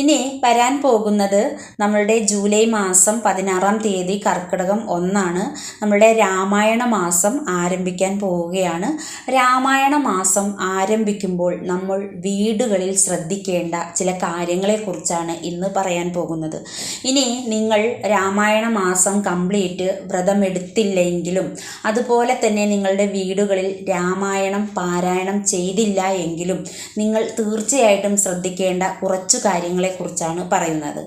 ഇനി വരാൻ പോകുന്നത് നമ്മളുടെ ജൂലൈ മാസം പതിനാറാം തീയതി കർക്കിടകം ഒന്നാണ്. നമ്മളുടെ രാമായണ മാസം ആരംഭിക്കാൻ പോവുകയാണ്. രാമായണ മാസം ആരംഭിക്കുമ്പോൾ നമ്മൾ വീടുകളിൽ ശ്രദ്ധിക്കേണ്ട ചില കാര്യങ്ങളെക്കുറിച്ചാണ് ഇന്ന് പറയാൻ പോകുന്നത്. ഇനി നിങ്ങൾ രാമായണ മാസം കംപ്ലീറ്റ് വ്രതമെടുത്തില്ലെങ്കിലും അതുപോലെ തന്നെ നിങ്ങളുടെ വീടുകളിൽ രാമായണം പാരായണം ചെയ്തില്ല എങ്കിലും നിങ്ങൾ തീർച്ചയായിട്ടും ശ്രദ്ധിക്കേണ്ട കുറച്ചു കാര്യങ്ങളെക്കുറിച്ചാണ് പറയുന്നത്.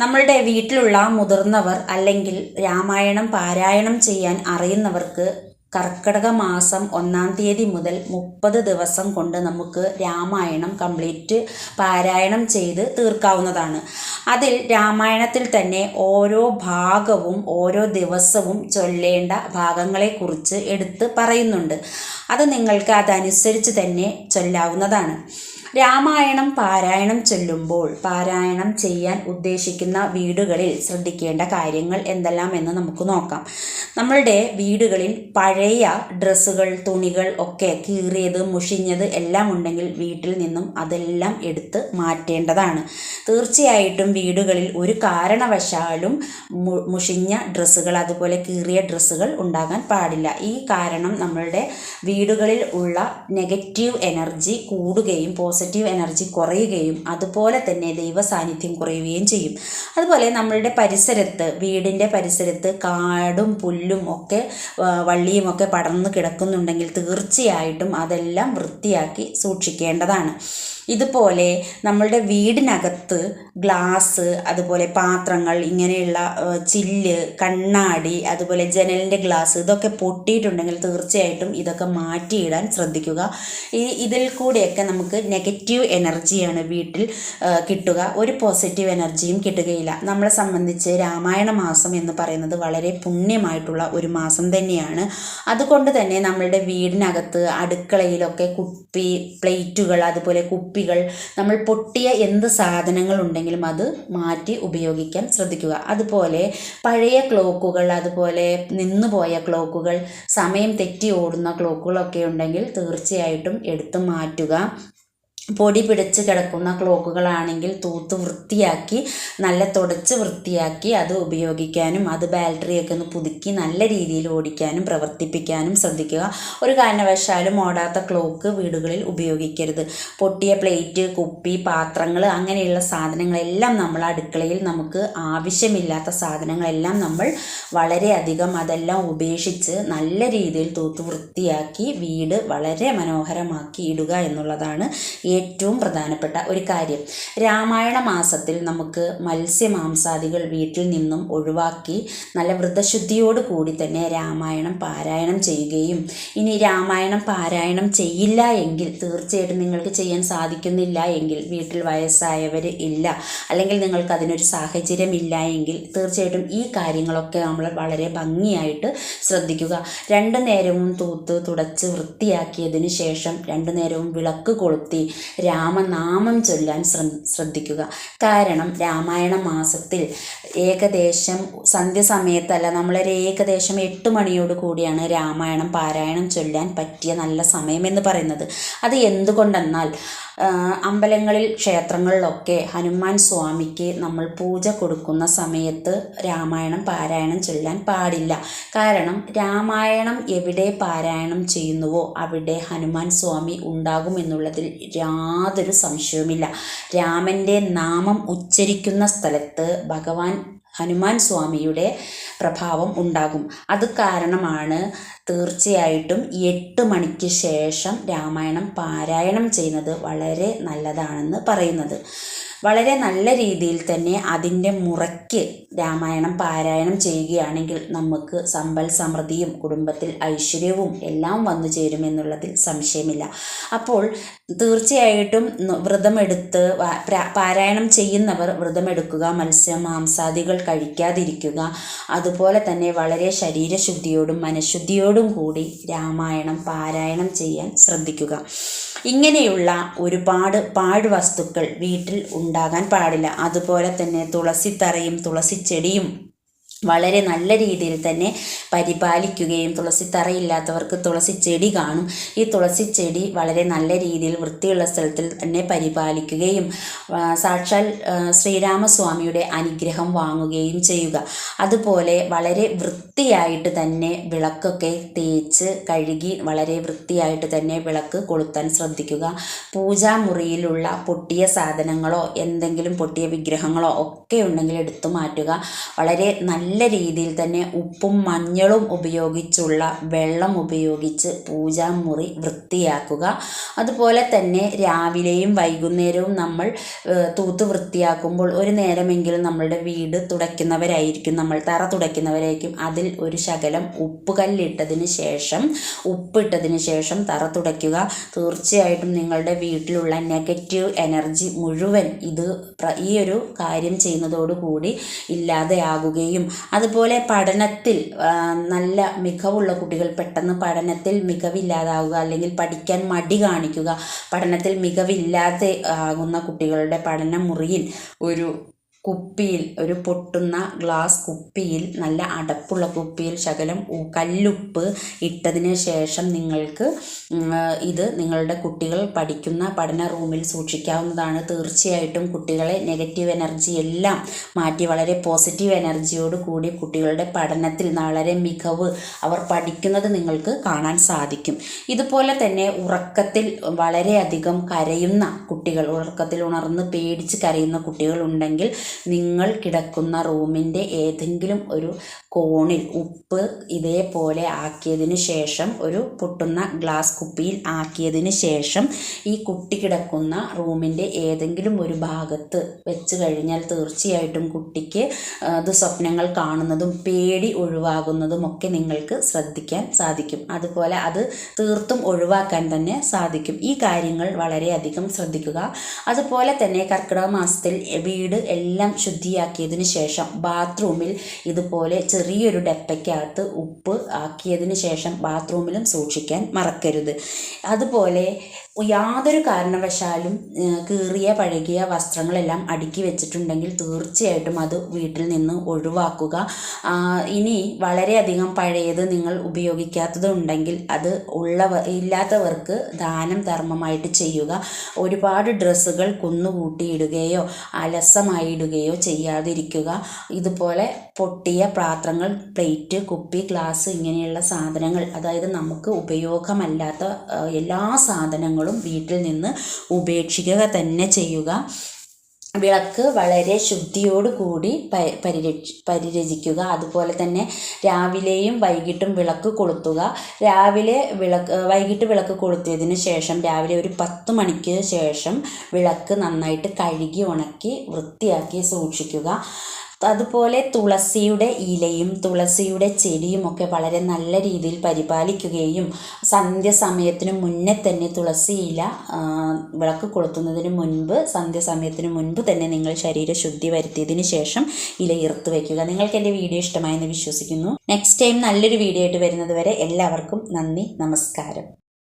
നമ്മളുടെ വീട്ടിലുള്ള മുതിർന്നവർ അല്ലെങ്കിൽ രാമായണം പാരായണം ചെയ്യാൻ അറിയുന്നവർക്ക് കർക്കിടക മാസം ഒന്നാം തീയതി മുതൽ മുപ്പത് ദിവസം കൊണ്ട് നമുക്ക് രാമായണം കംപ്ലീറ്റ് പാരായണം ചെയ്ത് തീർക്കാവുന്നതാണ്. അതിൽ രാമായണത്തിൽ തന്നെ ഓരോ ഭാഗവും ഓരോ ദിവസവും ചൊല്ലേണ്ട ഭാഗങ്ങളെക്കുറിച്ച് എടുത്ത് പറയുന്നുണ്ട്. അത് നിങ്ങൾക്ക് അതനുസരിച്ച് തന്നെ ചൊല്ലാവുന്നതാണ്. രാമായണം പാരായണം ചൊല്ലുമ്പോൾ പാരായണം ചെയ്യാൻ ഉദ്ദേശിക്കുന്ന വീടുകളിൽ ശ്രദ്ധിക്കേണ്ട കാര്യങ്ങൾ എന്തെല്ലാം എന്ന് നമുക്ക് നോക്കാം. നമ്മളുടെ വീടുകളിൽ പഴയ ഡ്രസ്സുകൾ തുണികൾ ഒക്കെ കീറിയത് മുഷിഞ്ഞത് എല്ലാം ഉണ്ടെങ്കിൽ വീട്ടിൽ നിന്നും അതെല്ലാം എടുത്ത് മാറ്റേണ്ടതാണ്. തീർച്ചയായിട്ടും വീടുകളിൽ ഒരു കാരണവശാലും മുഷിഞ്ഞ ഡ്രസ്സുകൾ അതുപോലെ കീറിയ ഡ്രസ്സുകൾ ഉണ്ടാകാൻ പാടില്ല. ഈ കാരണം നമ്മളുടെ വീടുകളിൽ ഉള്ള നെഗറ്റീവ് എനർജി കൂടുകയും പോസിറ്റീവ് എനർജി കുറയുകയും അതുപോലെ തന്നെ ദൈവ സാന്നിധ്യം കുറയുകയും ചെയ്യും. അതുപോലെ നമ്മളുടെ പരിസരത്ത് വീടിന്റെ പരിസരത്ത് കാടും പുല്ലും ഒക്കെ വള്ളിയും ഒക്കെ പടർന്ന് കിടക്കുന്നുണ്ടെങ്കിൽ തീർച്ചയായിട്ടും അതെല്ലാം വൃത്തിയാക്കി സൂക്ഷിക്കേണ്ടതാണ്. ഇതുപോലെ നമ്മളുടെ വീടിനകത്ത് ഗ്ലാസ് അതുപോലെ പാത്രങ്ങൾ ഇങ്ങനെയുള്ള ചില്ല് കണ്ണാടി അതുപോലെ ജനലിന്റെ ഗ്ലാസ് ഇതൊക്കെ പൊട്ടിയിട്ടുണ്ടെങ്കിൽ തീർച്ചയായിട്ടും ഇതൊക്കെ മാറ്റിയിടാൻ ശ്രദ്ധിക്കുക. ഈ ഇതിൽ കൂടെയൊക്കെ നമുക്ക് നെഗറ്റീവ് എനർജിയാണ് വീട്ടിൽ കിട്ടുക. ഒരു പോസിറ്റീവ് എനർജിയും കിട്ടുകയില്ല. നമ്മളെ സംബന്ധിച്ച് രാമായണ മാസം എന്ന് പറയുന്നത് വളരെ പുണ്യമായിട്ടുള്ള ഒരു മാസം തന്നെയാണ്. അതുകൊണ്ട് തന്നെ നമ്മളുടെ വീടിനകത്ത് അടുക്കളയിലൊക്കെ കുപ്പി പ്ലേറ്റുകൾ അതുപോലെ കുപ്പികൾ നമ്മൾ പൊട്ടിയ എന്ത് സാധനങ്ങൾ ഉണ്ടെങ്കിലും അത് മാറ്റി ഉപയോഗിക്കാൻ ശ്രദ്ധിക്കുക. അതുപോലെ പഴയ ക്ലോക്കുകൾ അതുപോലെ നിന്നുപോയ ക്ലോക്കുകൾ സമയം തെറ്റി ഓടുന്ന ക്ലോക്കുകളൊക്കെ ഉണ്ടെങ്കിൽ തീർച്ചയായിട്ടും എടുത്തു മാറ്റുക. പൊടി പിടിച്ച് കിടക്കുന്ന ക്ലോക്കുകളാണെങ്കിൽ തൂത്ത് വൃത്തിയാക്കി നല്ല തുടച്ച് വൃത്തിയാക്കി അത് ഉപയോഗിക്കാനും അത് ബാറ്ററിയൊക്കെ ഒന്ന് പുതുക്കി നല്ല രീതിയിൽ ഓടിക്കാനും പ്രവർത്തിപ്പിക്കാനും ശ്രദ്ധിക്കുക. ഒരു കാരണവശാലും ഓടാത്ത ക്ലോക്ക് വീടുകളിൽ ഉപയോഗിക്കരുത്. പൊട്ടിയ പ്ലേറ്റ് കുപ്പി പാത്രങ്ങൾ അങ്ങനെയുള്ള സാധനങ്ങളെല്ലാം നമ്മൾ അടുക്കളയിൽ നമുക്ക് ആവശ്യമില്ലാത്ത സാധനങ്ങളെല്ലാം നമ്മൾ വളരെയധികം അതെല്ലാം ഉപേക്ഷിച്ച് നല്ല രീതിയിൽ തൂത്ത് വൃത്തിയാക്കി വീട് വളരെ മനോഹരമാക്കി ഇടുക എന്നുള്ളതാണ് ഏറ്റവും പ്രധാനപ്പെട്ട ഒരു കാര്യം. രാമായണ മാസത്തിൽ നമുക്ക് മത്സ്യമാംസാദികൾ വീട്ടിൽ നിന്നും ഒഴിവാക്കി നല്ല വ്രതശുദ്ധിയോട് കൂടി തന്നെ രാമായണം പാരായണം ചെയ്യുകയും ഇനി രാമായണം പാരായണം ചെയ്യില്ല എങ്കിൽ തീർച്ചയായിട്ടും നിങ്ങൾക്ക് ചെയ്യാൻ സാധിക്കുന്നില്ല എങ്കിൽ വീട്ടിൽ വയസ്സായവർ ഇല്ല. അല്ലെങ്കിൽ നിങ്ങൾക്ക് അതിനൊരു സാഹചര്യം ഇല്ല എങ്കിൽ തീർച്ചയായിട്ടും ഈ കാര്യങ്ങളൊക്കെ നമ്മൾ വളരെ ഭംഗിയായിട്ട് ശ്രദ്ധിക്കുക. രണ്ടു നേരവും തൂത്ത് തുടച്ച് വൃത്തിയാക്കിയതിന് ശേഷം രണ്ടു നേരവും വിളക്ക് കൊളുത്തി രാമനാമം ചൊല്ലാൻ ശ്രദ്ധിക്കുക. കാരണം രാമായണ മാസത്തിൽ ഏകദേശം സന്ധ്യസമയത്തല്ല നമ്മളൊരു ഏകദേശം എട്ട് മണിയോട് കൂടിയാണ് രാമായണം പാരായണം ചൊല്ലാൻ പറ്റിയ നല്ല സമയമെന്ന് പറയുന്നത്. അത് എന്തുകൊണ്ടെന്നാൽ അമ്പലങ്ങളിൽ ക്ഷേത്രങ്ങളിലൊക്കെ ഹനുമാൻ സ്വാമിക്ക് നമ്മൾ പൂജ കൊടുക്കുന്ന സമയത്ത് രാമായണം പാരായണം ചൊല്ലാൻ പാടില്ല. കാരണം രാമായണം എവിടെ പാരായണം ചെയ്യുന്നുവോ അവിടെ ഹനുമാൻ സ്വാമി ഉണ്ടാകുമെന്നുള്ളതിൽ യാതൊരു സംശയവുമില്ല. രാമന്റെ നാമം ഉച്ചരിക്കുന്ന സ്ഥലത്ത് ഭഗവാൻ ഹനുമാൻ സ്വാമിയുടെ പ്രഭാവം ഉണ്ടാകും. അത് കാരണമാണ് തീർച്ചയായിട്ടും എട്ട് മണിക്ക് ശേഷം രാമായണം പാരായണം ചെയ്യുന്നത് വളരെ നല്ലതാണെന്ന് പറയുന്നത്. വളരെ നല്ല രീതിയിൽ തന്നെ അതിന്റെ മുറയ്ക്ക് രാമായണം പാരായണം ചെയ്യുകയാണെങ്കിൽ നമുക്ക് സമ്പൽ സമൃദ്ധിയും കുടുംബത്തിൽ ഐശ്വര്യവും എല്ലാം വന്നു ചേരുമെന്നുള്ളതിൽ സംശയമില്ല. അപ്പോൾ തീർച്ചയായിട്ടും വ്രതമെടുത്ത് പാരായണം ചെയ്യുന്നവർ വ്രതമെടുക്കുക മത്സ്യം മാംസാദികൾ കഴിക്കാതിരിക്കുക. അതുപോലെ തന്നെ വളരെ ശരീരശുദ്ധിയോടും മനഃശുദ്ധിയോടും കൂടി രാമായണം പാരായണം ചെയ്യാൻ ശ്രദ്ധിക്കുക. ഇങ്ങനെയുള്ള ഒരുപാട് പാഴ്വസ്തുക്കൾ വീട്ടിൽ ഉണ്ടാകാൻ പാടില്ല. അതുപോലെ തന്നെ തുളസിത്തറയും തുളസിച്ചെടിയും വളരെ നല്ല രീതിയിൽ തന്നെ പരിപാലിക്കുകയും തുളസി തുളസിത്തറയില്ലാത്തവർക്ക് തുളസി ചെടി കാണും. ഈ തുളസി ചെടി വളരെ നല്ല രീതിയിൽ വൃത്തിയുള്ള സ്ഥലത്തിൽ തന്നെ പരിപാലിക്കുകയും സാക്ഷാൽ ശ്രീരാമസ്വാമിയുടെ അനുഗ്രഹം വാങ്ങുകയും ചെയ്യുക. അതുപോലെ വളരെ വൃത്തിയായിട്ട് തന്നെ വിളക്കൊക്കെ തേച്ച് കഴുകി വളരെ വൃത്തിയായിട്ട് തന്നെ വിളക്ക് കൊളുത്താൻ ശ്രദ്ധിക്കുക. പൂജാമുറിയിലുള്ള പൊട്ടിയ സാധനങ്ങളോ എന്തെങ്കിലും പൊട്ടിയ വിഗ്രഹങ്ങളോ ഒക്കെ ഉണ്ടെങ്കിൽ എടുത്തു മാറ്റുക. വളരെ നല്ല രീതിയിൽ തന്നെ ഉപ്പും മഞ്ഞളും ഉപയോഗിച്ചുള്ള വെള്ളം ഉപയോഗിച്ച് പൂജാമുറി വൃത്തിയാക്കുക. അതുപോലെ തന്നെ രാവിലെയും വൈകുന്നേരവും നമ്മൾ തൂത്ത് വൃത്തിയാക്കുമ്പോൾ ഒരു നേരമെങ്കിലും നമ്മളുടെ വീട് തുടയ്ക്കുന്നവരായിരിക്കും നമ്മൾ തറ തുടയ്ക്കുന്നവരായിരിക്കും. അതിൽ ഒരു ശകലം ഉപ്പ് കല്ലിട്ടതിന് ശേഷം ഉപ്പിട്ടതിന് ശേഷം തറ തുടയ്ക്കുക. തീർച്ചയായിട്ടും നിങ്ങളുടെ വീട്ടിലുള്ള നെഗറ്റീവ് എനർജി മുഴുവൻ ഇത് ഈ ഒരു കാര്യം ചെയ്യുന്നതോടുകൂടി ഇല്ലാതെയാകുകയും അതുപോലെ പഠനത്തിൽ നല്ല മികവുള്ള കുട്ടികൾ പെട്ടെന്ന് പഠനത്തിൽ മികവില്ലാതാവുക അല്ലെങ്കിൽ പഠിക്കാൻ മടി കാണിക്കുക പഠനത്തിൽ മികവില്ലാതെ ആകുന്ന കുട്ടികളുടെ പഠന മുറിയിൽ ഒരു കുപ്പിയിൽ ഒരു പൊട്ടുന്ന ഗ്ലാസ് കുപ്പിയിൽ നല്ല അടപ്പുള്ള കുപ്പിയിൽ ശകലം കല്ലുപ്പ് ഇട്ടതിന് ശേഷം നിങ്ങൾക്ക് ഇത് നിങ്ങളുടെ കുട്ടികൾ പഠിക്കുന്ന പഠന റൂമിൽ സൂക്ഷിക്കാവുന്നതാണ്. തീർച്ചയായിട്ടും കുട്ടികളെ നെഗറ്റീവ് എനർജി എല്ലാം മാറ്റി വളരെ പോസിറ്റീവ് എനർജിയോട് കൂടി കുട്ടികളുടെ പഠനത്തിൽ വളരെ മികവ് അവർ പഠിക്കുന്നത് നിങ്ങൾക്ക് കാണാൻ സാധിക്കും. ഇതുപോലെ തന്നെ ഉറക്കത്തിൽ വളരെയധികം കരയുന്ന കുട്ടികൾ ഉറക്കത്തിൽ ഉണർന്ന് പേടിച്ച് കരയുന്ന കുട്ടികളുണ്ടെങ്കിൽ നിങ്ങൾ കിടക്കുന്ന റൂമിന്റെ ഏതെങ്കിലും ഒരു കോണിൽ ഉപ്പ് ഇതേപോലെ ആക്കിയതിന് ശേഷം ഒരു പൊട്ടുന്ന ഗ്ലാസ് കുപ്പിയിൽ ആക്കിയതിന് ശേഷം ഈ കുട്ടി കിടക്കുന്ന റൂമിന്റെ ഏതെങ്കിലും ഒരു ഭാഗത്ത് വെച്ച് കഴിഞ്ഞാൽ തീർച്ചയായിട്ടും കുട്ടിക്ക് അത് ദുസ്വപ്നങ്ങൾ കാണുന്നതും പേടി ഒഴിവാകുന്നതും ഒക്കെ നിങ്ങൾക്ക് ശ്രദ്ധിക്കാൻ സാധിക്കും. അതുപോലെ അത് തീർത്തും ഒഴിവാക്കാൻ തന്നെ സാധിക്കും. ഈ കാര്യങ്ങൾ വളരെയധികം ശ്രദ്ധിക്കുക. അതുപോലെ തന്നെ കർക്കിടക മാസത്തിൽ വീട് എല്ലാം ശുദ്ധിയാക്കിയതിന് ശേഷം ബാത്റൂമിൽ ഇതുപോലെ ചെറിയൊരു ഡപ്പയ്ക്കകത്ത് ഉപ്പ് ആക്കിയതിന് ശേഷം ബാത്റൂമിലും സൂക്ഷിക്കാൻ മറക്കരുത്. അതുപോലെ യാതൊരു കാരണവശാലും കീറിയ പഴകിയ വസ്ത്രങ്ങളെല്ലാം അടുക്കി വെച്ചിട്ടുണ്ടെങ്കിൽ തീർച്ചയായിട്ടും അത് വീട്ടിൽ നിന്ന് ഒഴിവാക്കുക. ഇനി വളരെയധികം പഴയത് നിങ്ങൾ ഉപയോഗിക്കാത്തതുണ്ടെങ്കിൽ അത് ഉള്ളവ ഇല്ലാത്തവർക്ക് ദാനം ധർമ്മമായിട്ട് ചെയ്യുക. ഒരുപാട് ഡ്രസ്സുകൾ കുന്നുകൂട്ടിയിടുകയോ അലസമായി ഇടുകയോ ചെയ്യാതിരിക്കുക. ഇതുപോലെ പൊട്ടിയ പാത്രങ്ങൾ പ്ലേറ്റ് കുപ്പി ഗ്ലാസ് ഇങ്ങനെയുള്ള സാധനങ്ങൾ അതായത് നമുക്ക് ഉപയോഗമല്ലാത്ത എല്ലാ സാധനങ്ങളും വീട്ടിൽ നിന്ന് ഉപേക്ഷിക്കുക തന്നെ ചെയ്യുക. വിളക്ക് വളരെ ശുദ്ധിയോടുകൂടി കൂടി പരിരക്ഷ പരിരചിക്കുക. അതുപോലെ തന്നെ രാവിലെയും വൈകിട്ടും വിളക്ക് കൊളുത്തുക. രാവിലെ വിളക്ക് വൈകിട്ട് വിളക്ക് കൊളുത്തിയതിന് ശേഷം രാവിലെ ഒരു പത്ത് മണിക്ക് ശേഷം വിളക്ക് നന്നായിട്ട് കഴുകി ഉണക്കി വൃത്തിയാക്കി സൂക്ഷിക്കുക. അതുപോലെ തുളസിയുടെ ഇലയും തുളസിയുടെ ചെടിയും ഒക്കെ വളരെ നല്ല രീതിയിൽ പരിപാലിക്കുകയും സന്ധ്യസമയത്തിന് മുന്നേ തന്നെ തുളസി ഇല വിളക്ക് കൊളുത്തുന്നതിന് മുൻപ് സന്ധ്യസമയത്തിന് മുൻപ് തന്നെ നിങ്ങൾ ശരീര ശുദ്ധി വരുത്തിയതിന് ശേഷം ഇല ഇറുത്ത് വയ്ക്കുക നിങ്ങൾക്ക് എന്റെ വീഡിയോ ഇഷ്ടമായെന്ന് വിശ്വസിക്കുന്നു. നെക്സ്റ്റ് ടൈം നല്ലൊരു വീഡിയോ ആയിട്ട് വരുന്നത് വരെ എല്ലാവർക്കും നന്ദി നമസ്കാരം.